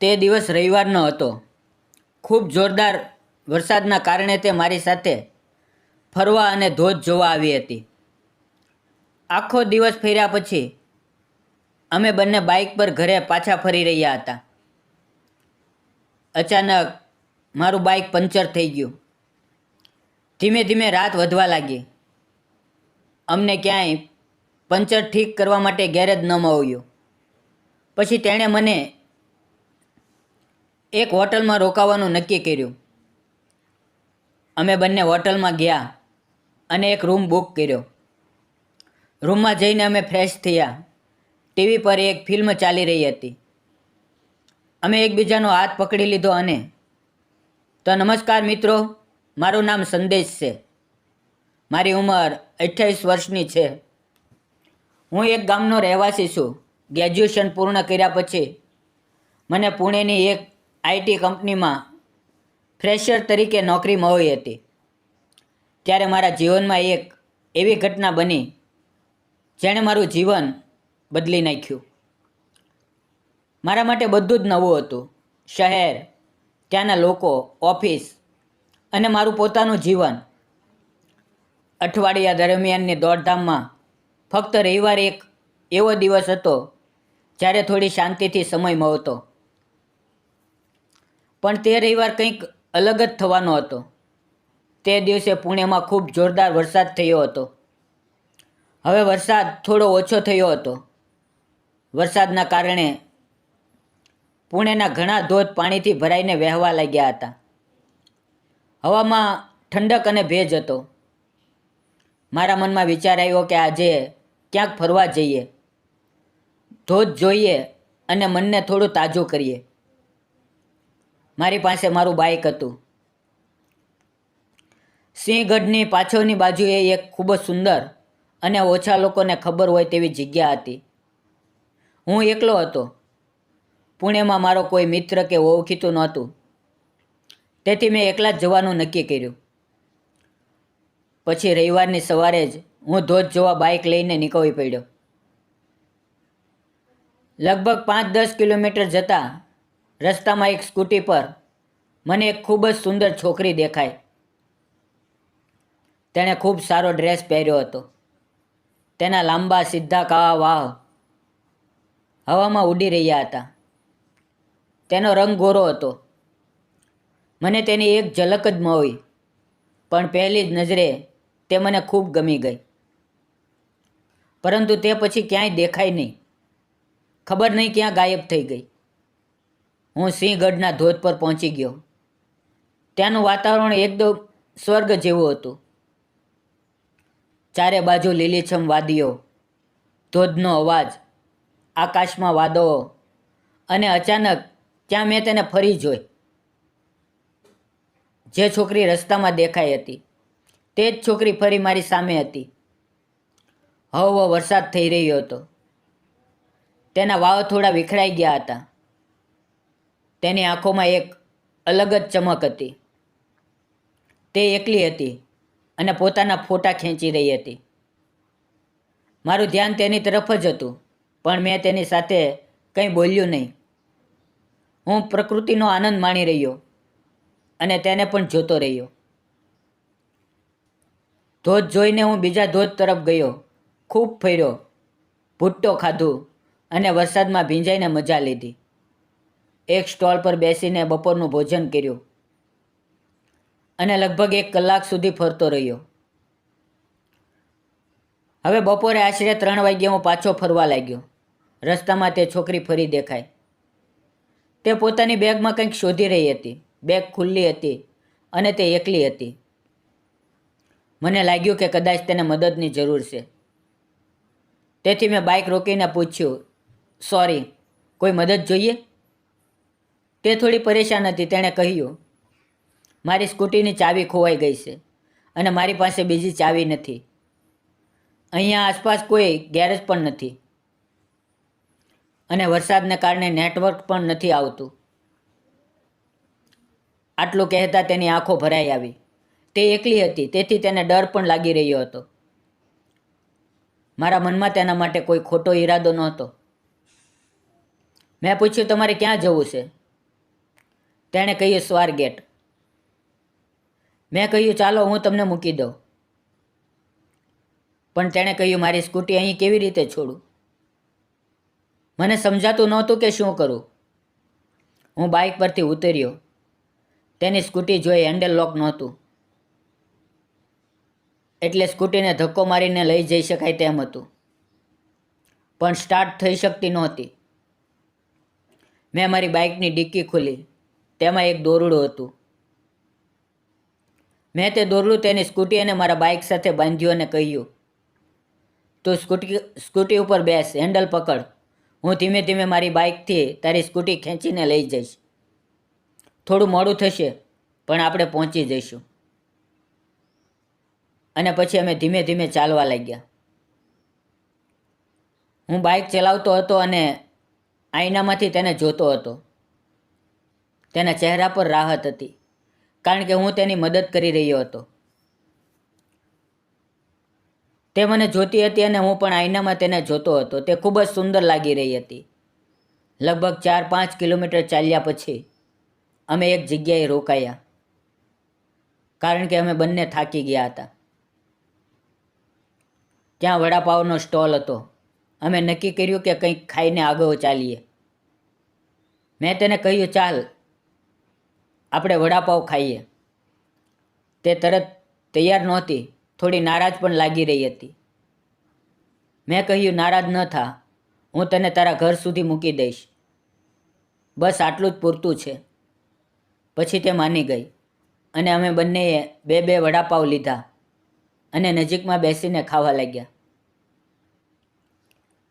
તે દિવસ રવિવારનો હતો. ખૂબ જોરદાર વરસાદના કારણે તે મારી સાથે ફરવા અને ધોધ જોવા આવી હતી. આખો દિવસ ફેર્યા પછી અમે બંને બાઇક પર ઘરે પાછા ફરી રહ્યા હતા. અચાનક મારું બાઇક પંચર થઈ ગયું. ધીમે ધીમે રાત વધવા લાગી. અમને ક્યાંય પંચર ઠીક કરવા માટે ગેરેજ ન મળ્યું. પછી તેણે મને એક હોટલમાં રોકાવાનું નક્કી કર્યું. અમે બંને હોટલમાં ગયા અને એક રૂમ બુક કર્યો. રૂમમાં જઈને અમે ફ્રેશ થયા. ટીવી પર એક ફિલ્મ ચાલી રહી હતી. અમે એકબીજાનો હાથ પકડી લીધો અને, તો નમસ્કાર મિત્રો, મારું નામ સંદેશ છે. મારી ઉંમર અઠ્યાવીસ વર્ષની છે. હું એક ગામનો રહેવાસી છું. ગ્રેજ્યુએશન પૂર્ણ કર્યા પછી મને પુણેની એક આઈટી કંપનીમાં ફ્રેશર તરીકે નોકરી મળી હતી. ત્યારે મારા જીવનમાં એક એવી ઘટના બની, જેણે મારું જીવન બદલી નાખ્યું. મારા માટે બધું જ નવું હતું. શહેર, ત્યાંના લોકો, ઓફિસ અને મારું પોતાનું જીવન. અઠવાડિયા દરમિયાનની દોડધામમાં ફક્ત રવિવાર એક એવો દિવસ હતો, જ્યારે થોડી શાંતિથી સમય મળતો. પણ તે રવિવાર કંઈક અલગ જ થવાનો હતો. તે દિવસે પુણેમાં ખૂબ જોરદાર વરસાદ થયો હતો. હવે વરસાદ થોડો ઓછો થયો હતો. વરસાદના કારણે પુણેના ઘણા ધોધ પાણીથી ભરાઈને વહેવા લાગ્યા હતા. હવામાં ઠંડક અને ભેજ હતો. મારા મનમાં વિચાર આવ્યો કે આજે ક્યાંક ફરવા જઈએ. ધોધ જોઈએ અને મનને થોડું તાજું કરીએ. મારી પાસે મારું બાઇક હતું. સિંહગઢની પાછળની બાજુએ એક ખૂબ જ સુંદર અને ઓછા લોકોને ખબર હોય તેવી જગ્યા હતી. હું એકલો હતો. પુણેમાં મારો કોઈ મિત્ર કે ઓળખીતું નહોતું. તેથી મેં એકલા જ જવાનું નક્કી કર્યું. પછી રવિવારની સવારે જ હું ધોધ જોવા બાઇક લઈને નીકળી પડ્યો. લગભગ પાંચ દસ કિલોમીટર જતાં રસ્તામાં એક સ્કૂટી પર મને એક ખૂબ જ સુંદર છોકરી દેખાય તેણે ખૂબ સારો ડ્રેસ પહેર્યો હતો. તેના લાંબા, સીધા કાવા વાહ હવામાં ઉડી રહ્યા હતા. તેનો રંગ ગોરો હતો. મને તેની એક ઝલક જ મળી, પણ પહેલી જ નજરે તે મને ખૂબ ગમી ગઈ. પરંતુ તે પછી ક્યાંય દેખાય નહીં. ખબર નહીં ક્યાં ગાયબ થઈ ગઈ. હું સિંહગઢના ધોધ પર પહોંચી ગયો. ત્યાંનું વાતાવરણ એકદમ સ્વર્ગ જેવું હતું. ચારે બાજુ લીલીછમ વાદીઓ, ધોધનો અવાજ, આકાશમાં વાદળો અને અચાનક ત્યાં મેં તેને ફરી જોઈ. જે છોકરી રસ્તામાં દેખાઈ હતી, તે જ છોકરી ફરી મારી સામે હતી. હવ વરસાદ થઈ રહ્યો હતો. તેના વાવ થોડા વિખરાઈ ગયા હતા. તેની આંખોમાં એક અલગ જ ચમક હતી. તે એકલી હતી અને પોતાના ફોટા ખેંચી રહી હતી. મારું ધ્યાન તેની તરફ જ હતું, પણ મેં તેની સાથે કંઈ બોલ્યું નહીં. હું પ્રકૃતિનો આનંદ માણી રહ્યો અને તેને પણ જોતો રહ્યો. ધોધ જોઈને હું બીજા ધોધ તરફ ગયો. ખૂબ ફર્યો. ભૂટ્ટો ખાધું અને વરસાદમાં ભીંજાઈને મજા લીધી. એક સ્ટોલ પર બેસીને બપોરનું ભોજન કર્યું અને લગભગ એક કલાક સુધી ફરતો રહ્યો. હવે બપોરે આશરે ત્રણ વાગ્યે હું પાછો ફરવા લાગ્યો. રસ્તામાં તે છોકરી ફરી દેખાય તે પોતાની બેગમાં કંઈક શોધી રહી હતી. બેગ ખુલ્લી હતી અને તે એકલી હતી. મને લાગ્યું કે કદાચ તેને મદદની જરૂર છે. તેથી મેં બાઇક રોકીને પૂછ્યું, સોરી, કોઈ મદદ જોઈએ? તે થોડી પરેશાન હતી, તેણે કહ્યું, મારી સ્કૂટીની ચાવી ખોવાઈ ગઈ છે અને મારી પાસે બીજી ચાવી નથી. અહીંયા આસપાસ કોઈ ગેરેજ પણ નથી અને વરસાદને કારણે નેટવર્ક પણ નથી આવતું. આટલું કહેતા તેની આંખો ભરાઈ આવી. તે એકલી હતી, તેથી તેને ડર પણ લાગી રહ્યો હતો. મારા મનમાં તેના માટે કોઈ ખોટો ઈરાદો નહોતો. મેં પૂછ્યું, તમારે ક્યાં જવું છે? તેણે કહ્યું સ્વારગેટ મેં કહ્યું, ચાલો, હું તમને મૂકી દઉં. પણ તેણે કહ્યું, મારી સ્કૂટી અહીં કેવી રીતે છોડું? મને સમજાતું નહોતું કે શું કરું. હું બાઇક પરથી ઉતર્યો. તેની સ્કૂટી જોઈ હેન્ડલ લોક નહોતું. એટલે સ્કૂટીને ધક્કો મારીને લઈ જઈ શકાય તેમ હતું. પણ સ્ટાર્ટ થઈ શકતી નહોતી. મેં મારી બાઇકની ડિક્કી ખોલી. તેમાં એક દોરડું હતું. મેં તે દોરડું તેની સ્કૂટી અને મારા બાઇક સાથે બાંધ્યું અને કહ્યું, તું સ્કૂટી સ્કૂટી ઉપર બેસ, હેન્ડલ પકડ. હું ધીમે ધીમે મારી બાઇકથી તારી સ્કૂટી ખેંચીને લઈ જઈશ. થોડું મોડું થશે, પણ આપણે પહોંચી જઈશું. અને પછી અમે ધીમે ધીમે ચાલવા લાગ્યા. હું બાઇક ચલાવતો હતો અને આઈનામાંથી તેને જોતો હતો. તેના ચહેરા પર રાહત હતી, કારણ કે હું તેની મદદ કરી રહ્યો હતો. તે મને જોતી હતી અને હું પણ આઈનામાં તેને જોતો હતો. તે ખૂબ જ સુંદર લાગી રહી હતી. લગભગ ચાર પાંચ કિલોમીટર ચાલ્યા પછી અમે એક જગ્યાએ રોકાયા, કારણ કે અમે બંને થાકી ગયા હતા. ત્યાં વડાપાવનો સ્ટોલ હતો. અમે નક્કી કર્યું કે કંઈક ખાઈને આગળ ચાલીએ. મેં તેને કહ્યું, ચાલ આપણે વડાપાવ ખાઈએ. તે તરત તૈયાર નહોતી. થોડી નારાજ પણ લાગી રહી હતી. મેં કહ્યું, નારાજ ન થા. હું તને તારા ઘર સુધી મૂકી દઈશ. બસ આટલું જ પૂરતું છે. પછી તે માની ગઈ. અને અમે બંનેએ બે બે વડાપાવ લીધા અને નજીકમાં બેસીને ખાવા લાગ્યા.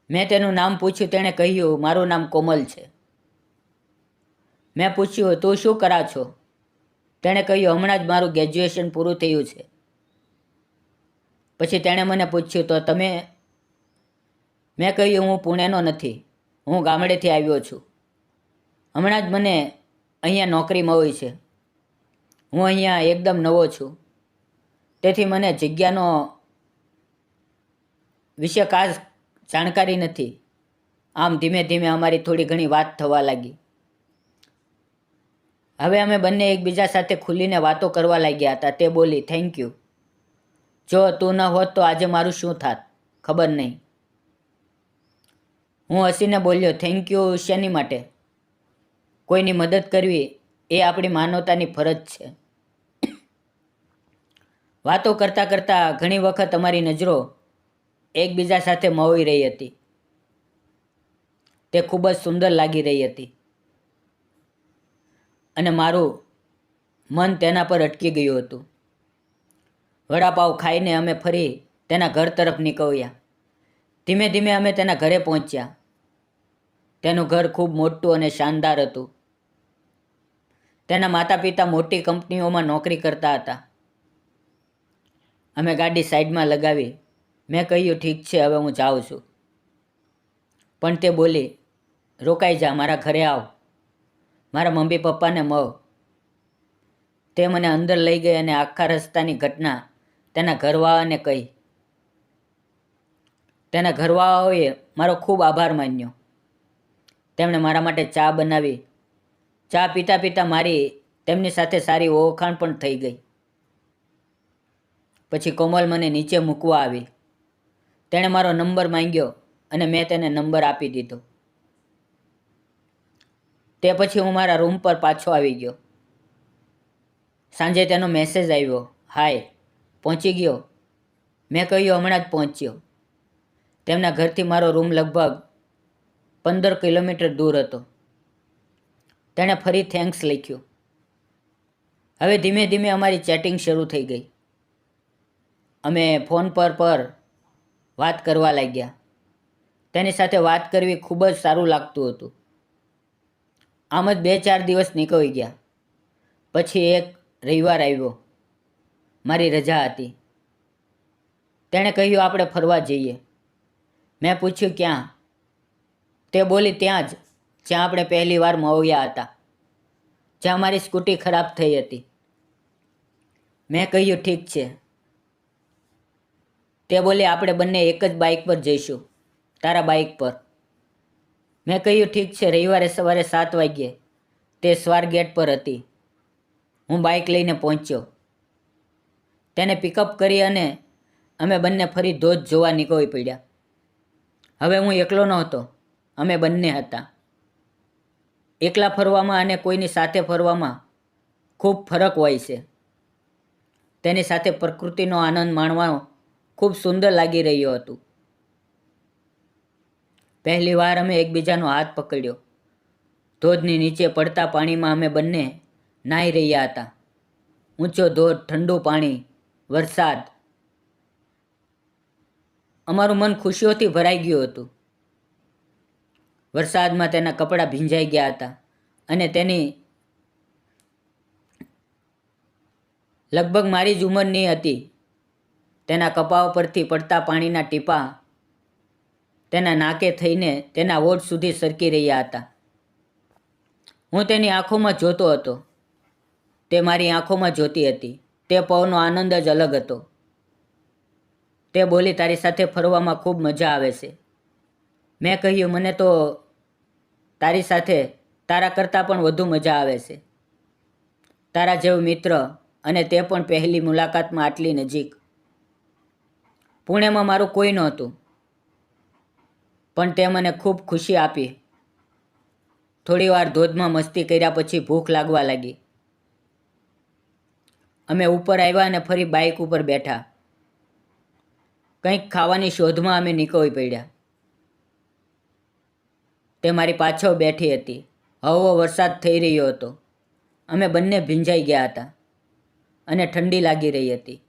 મેં તેનું નામ પૂછ્યું. તેણે કહ્યું, મારું નામ કોમલ છે. મેં પૂછ્યું તું શું કરા છો? તેણે કહ્યું, હમણાં જ મારું ગ્રેજ્યુએશન પૂરું થયું છે. પછી તેણે મને પૂછ્યું, તો તમે? મેં કહ્યું, હું પુણેનો નથી, હું ગામડેથી આવ્યો છું. હમણાં જ મને અહીંયા નોકરી મળી છે. હું અહીંયા એકદમ નવો છું. તેથી મને જગ્યાનો વિશે ખાસ જાણકારી નથી. આમ ધીમે ધીમે અમારી થોડી ઘણી વાત થવા લાગી. હવે અમે બંને એકબીજા સાથે ખુલીને વાતો કરવા લાગ્યા હતા. તે બોલી થેન્ક યુ જો તું ન હોત તો આજે મારું શું થાત? ખબર નહીં. હું હસીને બોલ્યો થેન્ક યુ શેની માટે? કોઈની મદદ કરવી એ આપણી માનવતાની ફરજ છે. વાતો કરતાં કરતાં ઘણી વખત અમારી નજરો એકબીજા સાથે મળી રહી હતી. તે ખૂબ જ સુંદર લાગી રહી હતી. અને મારું મન તેના પર અટકી ગયું હતું. વડાપાવ ખાઈને અમે ફરી તેના ઘર તરફ નીકળ્યા. ધીમે ધીમે અમે તેના ઘરે પહોંચ્યા. તેનું ઘર ખૂબ મોટું અને શાનદાર હતું. તેના માતા પિતા મોટી કંપનીઓમાં નોકરી કરતા હતા. અમે ગાડી સાઈડમાં લગાવી. મેં કહ્યું, ઠીક છે, હવે હું જાઉં છું. પણ તે બોલી, રોકાઈ જા, મારા ઘરે આવ. મારા મમ્મી પપ્પાને મળ તે મને અંદર લઈ ગઈ અને આખા રસ્તાની ઘટના તેના ઘરવાળાને કહી. તેના ઘરવાળાઓએ મારો ખૂબ આભાર માન્યો. તેમણે મારા માટે ચા બનાવી. ચા પીતા પીતા મારી તેમની સાથે સારી ઓળખાણ પણ થઈ ગઈ. પછી કોમલ મને નીચે મૂકવા આવી. તેણે મારો નંબર માંગ્યો અને મેં તેને નંબર આપી દીધો. તે પછી હું મારા રૂમ પર પાછો આવી ગયો. સાંજે તેનો મેસેજ આવ્યો, હાય. પહોંચી ગયો. મેં કહ્યું, હમણાં જ પહોંચ્યો. તેમના ઘરથી મારો રૂમ લગભગ પંદર કિલોમીટર દૂર હતો. તેણે ફરી થેન્ક્સ લખ્યું. હવે ધીમે ધીમે અમારી ચેટિંગ શરૂ થઈ ગઈ. અમે ફોન પર પર વાત કરવા લાગ્યા. તેની સાથે વાત કરવી ખૂબ જ સારું લાગતું હતું. આમ જ બે ચાર દિવસ નીકળી ગયા. પછી એક રવિવાર આવ્યો. મારી રજા હતી. તેણે કહ્યું, આપણે ફરવા જઈએ. મેં પૂછ્યું, ક્યાં? તે બોલી, ત્યાં જ, જ્યાં આપણે પહેલી વાર મળ્યા હતા. જ્યાં મારી સ્કૂટી ખરાબ થઈ હતી. મેં કહ્યું, ઠીક છે. તે બોલી, આપણે બંને એક જ બાઇક પર જઈશું, તારા બાઇક પર. મેં કહ્યું, ઠીક છે, રવિવારે સવારે સાત વાગ્યે. તે સ્વારગેટ પર હતી. હું બાઇક લઈને પહોંચ્યો. તેને પિકઅપ કરી અને અમે બંને ફરી ધોધ જોવા નીકળી પડ્યા. હવે હું એકલો નહોતો. અમે બંને હતા. એકલા ફરવામાં અને કોઈની સાથે ફરવામાં ખૂબ ફરક હોય છે. તેની સાથે પ્રકૃતિનો આનંદ માણવાનો ખૂબ સુંદર લાગી રહ્યો હતું. પહેલી વાર અમે એકબીજાનો હાથ પકડ્યો. ધોધની નીચે પડતા પાણીમાં અમે બંને નાહી રહ્યા હતા. ઊંચો ધોધ, ઠંડુ પાણી, વરસાદ. અમારું મન ખુશીઓથી ભરાઈ ગયું હતું. વરસાદમાં તેના કપડાં ભીંજાઈ ગયા હતા અને તેની લગભગ મારી જ ઉંમરની હતી. તેના કપાળ પરથી પડતા પાણીના ટીપા તેના નાકે થઈને તેના ઓઠ સુધી સરકી રહ્યા હતા. હું તેની આંખોમાં જોતો હતો. તે મારી આંખોમાં જોતી હતી. તે પવનો આનંદ જ અલગ હતો. તે બોલી, તારી સાથે ફરવામાં ખૂબ મજા આવે છે. મેં કહ્યું, મને તો તારી સાથે, તારા કરતાં પણ વધુ મજા આવે છે. તારા જેવો મિત્ર અને તે પણ પહેલી મુલાકાતમાં આટલી નજીક. પુણેમાં મારું કોઈ નહોતું. પણ તે મને ખૂબ ખુશી આપી. થોડીવાર ધોધમાં મસ્તી કર્યા પછી ભૂખ લાગવા લાગી. અમે ઉપર આવ્યા અને ફરી બાઇક ઉપર બેઠા. કંઈક ખાવાની શોધમાં અમે નીકળી પડ્યા. તે મારી પાછળ બેઠી હતી. હવો વરસાદ થઈ રહ્યો હતો. અમે બંને ભીંજાઈ ગયા હતા અને ઠંડી લાગી રહી હતી.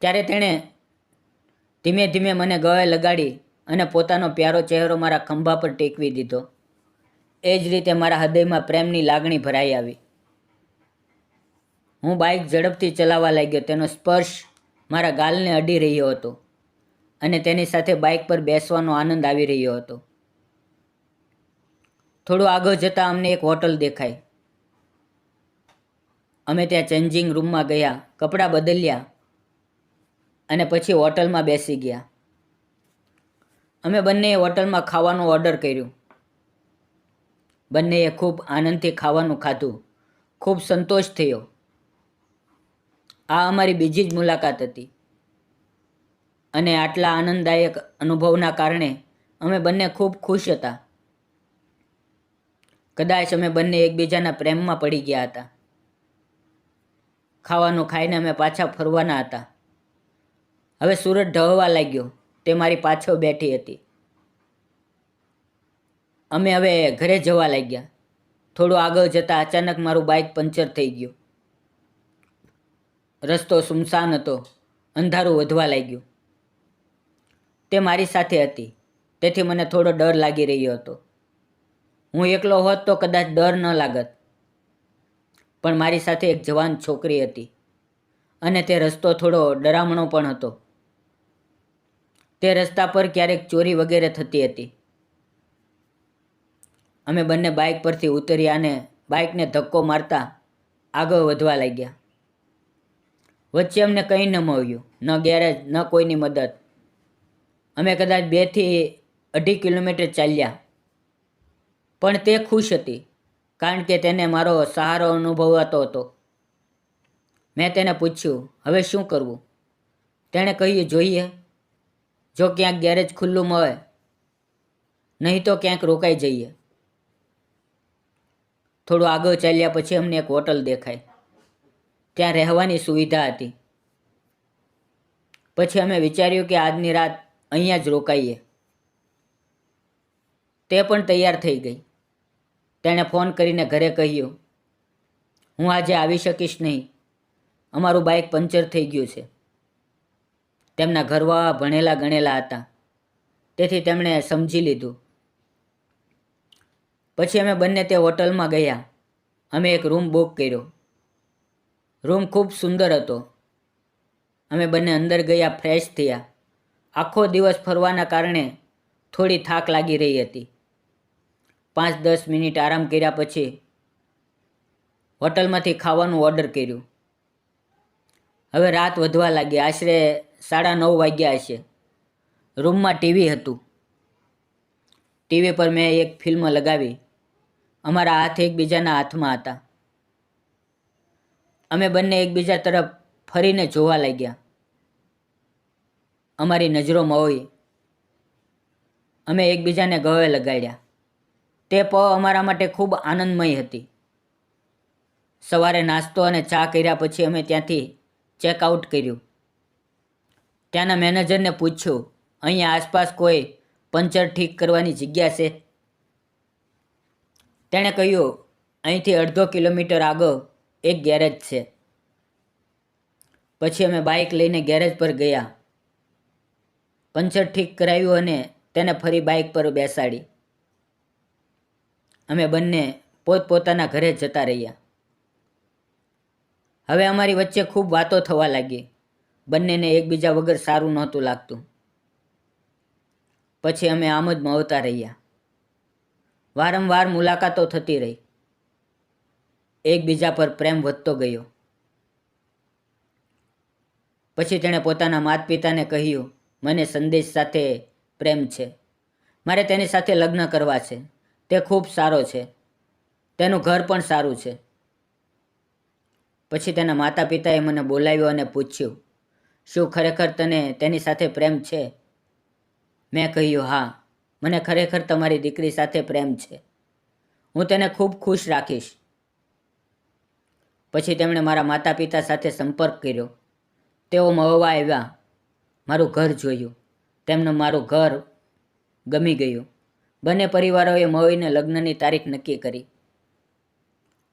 ત્યારે તેણે ધીમે ધીમે મને ગળે લગાડી અને પોતાનો પ્યારો ચહેરો મારા ખંભા પર ટેકવી દીધો. એ જ રીતે મારા હૃદયમાં પ્રેમની લાગણી ભરાઈ આવી. હું બાઇક ઝડપથી ચલાવવા લાગ્યો. તેનો સ્પર્શ મારા ગાલને અડી રહ્યો હતો અને તેની સાથે બાઇક પર બેસવાનો આનંદ આવી રહ્યો હતો. થોડું આગળ જતાં અમને એક હોટલ દેખાઈ. અમે ત્યાં ચેન્જિંગ રૂમમાં ગયા, કપડાં બદલ્યા અને પછી હોટલમાં બેસી ગયા. અમે બંનેએ હોટલમાં ખાવાનું ઓર્ડર કર્યું. બંનેએ ખૂબ આનંદથી ખાવાનું ખાધું. ખૂબ સંતોષ થયો. આ અમારી બીજી જ મુલાકાત હતી. અને આટલા આનંદદાયક અનુભવના કારણે અમે બંને ખૂબ ખુશ હતા. કદાચ અમે બંને એકબીજાના પ્રેમમાં પડી ગયા હતા. ખાવાનું ખાઈને અમે પાછા ફરવાના હતા. હવે સૂરજ ઢવવા લાગ્યો. તે મારી પાછળ બેઠી હતી. અમે હવે ઘરે જવા લાગ્યા. થોડું આગળ જતાં અચાનક મારું બાઇક પંચર થઈ ગયું. રસ્તો સુમસાન હતો. અંધારું વધવા લાગ્યું. તે મારી સાથે હતી. તેથી મને થોડો ડર લાગી રહ્યો હતો. હું એકલો હોત તો કદાચ ડર ન લાગત. પણ મારી સાથે એક જવાન છોકરી હતી. અને તે રસ્તો થોડો ડરામણો પણ હતો. તે રસ્તા પર ક્યારેક ચોરી વગેરે થતી હતી. અમે બંને બાઇક પરથી ઉતર્યા અને બાઇકને ધક્કો મારતા આગળ વધવા લાગ્યા. વચ્ચે અમને કંઈ ન મળ્યું, ન ગેરેજ, ન કોઈની મદદ. અમે કદાચ બેથી અઢી કિલોમીટર ચાલ્યા. પણ તે ખુશ હતી, કારણ કે તેને મારો સહારો અનુભવાતો હતો. મેં તેને પૂછ્યું, હવે શું કરવું? તેણે કહ્યું, જોઈએ. જો ક્યાંક ગેરેજ ખુલ્લું મળે, નહીં તો ક્યાંક રોકાઈ જઈએ. થોડું આગળ ચાલ્યા પછી અમને એક હોટલ દેખાય. ત્યાં રહેવાની સુવિધા હતી. પછી અમે વિચાર્યું કે આજની રાત અહીંયા જ રોકાઈએ. તે પણ તૈયાર થઈ ગઈ. તેણે ફોન કરીને ઘરે કહ્યું, હું આજે આવી શકીશ નહીં. અમારું બાઇક પંચર થઈ ગયું છે. તેમના ઘરવા ભણેલા ગણેલા હતા. તેથી તેમણે સમજી લીધું. પછી અમે બંને તે હોટલમાં ગયા. અમે એક રૂમ બુક કર્યો. રૂમ ખૂબ સુંદર હતો. અમે બંને અંદર ગયા ફ્રેશ થયા. આખો દિવસ ફરવાના કારણે થોડી થાક લાગી રહી હતી. પાંચ દસ મિનિટ આરામ કર્યા પછી હોટલમાંથી ખાવાનું ઓર્ડર કર્યું. હવે રાત વધવા લાગી. આશરે સાડા નવ વાગ્યા હશે. રૂમમાં ટીવી હતું. ટીવી પર મેં એક ફિલ્મ લગાવી. અમારા હાથ એકબીજાના હાથમાં હતા. અમે બંને એકબીજા તરફ ફરીને જોવા લાગ્યા. અમારી નજરો મોઈ અમે એકબીજાને ગવે લગાડ્યા. તે પવ અમારા માટે ખૂબ આનંદમય હતી. સવારે નાસ્તો અને ચા કર્યા પછી અમે ત્યાંથી ચેકઆઉટ કર્યું. ત્યાંના મેનેજરને પૂછ્યું, અહીંયા આસપાસ કોઈ પંચર ઠીક કરવાની જગ્યા છે? તેણે કહ્યું, અહીંથી અડધો કિલોમીટર આગળ એક ગેરેજ છે. પછી અમે બાઇક લઈને ગેરેજ પર ગયા. પંચર ઠીક કરાવ્યું અને તેને ફરી બાઇક પર બેસાડી. અમે બંને પોતપોતાના ઘરે જતા રહ્યા. હવે અમારી વચ્ચે ખૂબ વાતો થવા લાગી. બંનેને એકબીજા વગર સારું નહોતું લાગતું. પછી અમે આમ જ મવતા રહ્યા. વારંવાર મુલાકાતો થતી રહી. એકબીજા પર પ્રેમ વધતો ગયો. પછી તેણે પોતાના માતા પિતાને કહ્યું, મને સંદેશ સાથે પ્રેમ છે. મારે તેની સાથે લગ્ન કરવા છે. તે ખૂબ સારો છે. તેનું ઘર પણ સારું છે. પછી તેના માતા પિતાએ મને બોલાવ્યો અને પૂછ્યું શું ખરેખર તને તેની સાથે પ્રેમ છે? મેં કહ્યું, હા, મને ખરેખર તમારી દીકરી સાથે પ્રેમ છે. હું તેને ખૂબ ખુશ રાખીશ. પછી તેમણે મારા માતા પિતા સાથે સંપર્ક કર્યો. તેઓ મળવા આવ્યા. મારું ઘર જોયું. તેમને મારું ઘર ગમી ગયું. બંને પરિવારોએ મળીને લગ્નની તારીખ નક્કી કરી.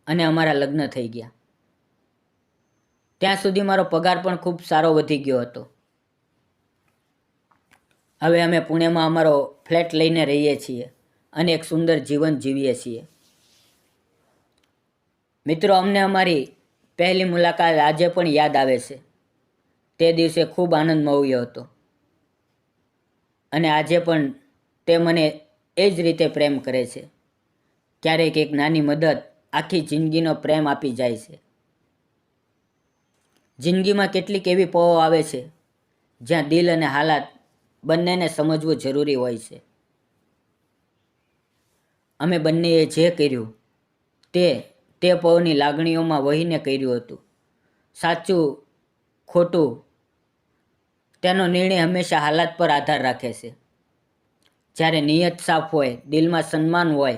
અને અમારા લગ્ન થઈ ગયા. ત્યાં સુધી મારો પગાર પણ ખૂબ સારો વધી ગયો હતો. હવે અમે પુણેમાં અમારો ફ્લેટ લઈને રહીએ છીએ અને એક સુંદર જીવન જીવીએ છીએ. મિત્રો, અમને અમારી પહેલી મુલાકાત આજે પણ યાદ આવે છે. તે દિવસે ખૂબ આનંદ મળ્યો હતો. અને આજે પણ તે મને એ જ રીતે પ્રેમ કરે છે. ક્યારેક એક નાની મદદ આખી જિંદગીનો પ્રેમ આપી જાય છે. જિંદગીમાં કેટલીક એવી પળો આવે છે, જ્યાં દિલ અને હાલાત બંનેને સમજવું જરૂરી હોય છે. અમે બંનેએ જે કર્યું, તે તે પળની લાગણીઓમાં વહીને કર્યું હતું. સાચું, ખોટું, તેનો નિર્ણય હંમેશા હાલાત પર આધાર રાખે છે. જ્યારે નિયત સાફ હોય, દિલમાં સન્માન હોય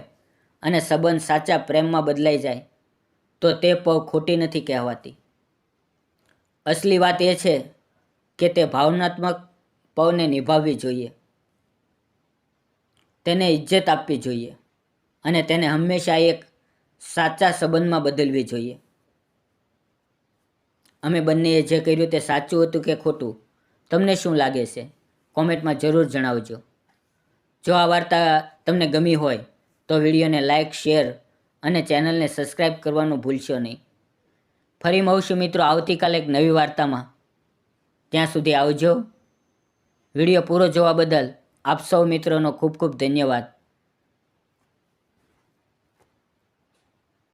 અને સંબંધ સાચા પ્રેમમાં બદલાઈ જાય, તો તે પગ ખોટી નથી કહેવાતી. અસલી વાત એ છે કે તે ભાવનાત્મક પવને નિભાવવી જોઈએ. તેને ઇજ્જત આપવી જોઈએ અને તેને હંમેશા એક સાચા સંબંધમાં બદલવી જોઈએ. અમે બંનેએ જે કર્યું તે સાચું હતું કે ખોટું? તમને શું લાગે છે? કોમેન્ટમાં જરૂર જણાવજો. જો આ વાર્તા તમને ગમી હોય તો વિડીયોને લાઇક શેર અને ચેનલને સબસ્ક્રાઈબ કરવાનું ભૂલશો નહીં. ફરી મળશું મિત્રો આવતીકાલે એક નવી વાર્તામાં. ત્યાં સુધી આવજો. વીડિયો પૂરો જોવા બદલ આપ સૌ મિત્રોનો ખૂબ ખૂબ ધન્યવાદ.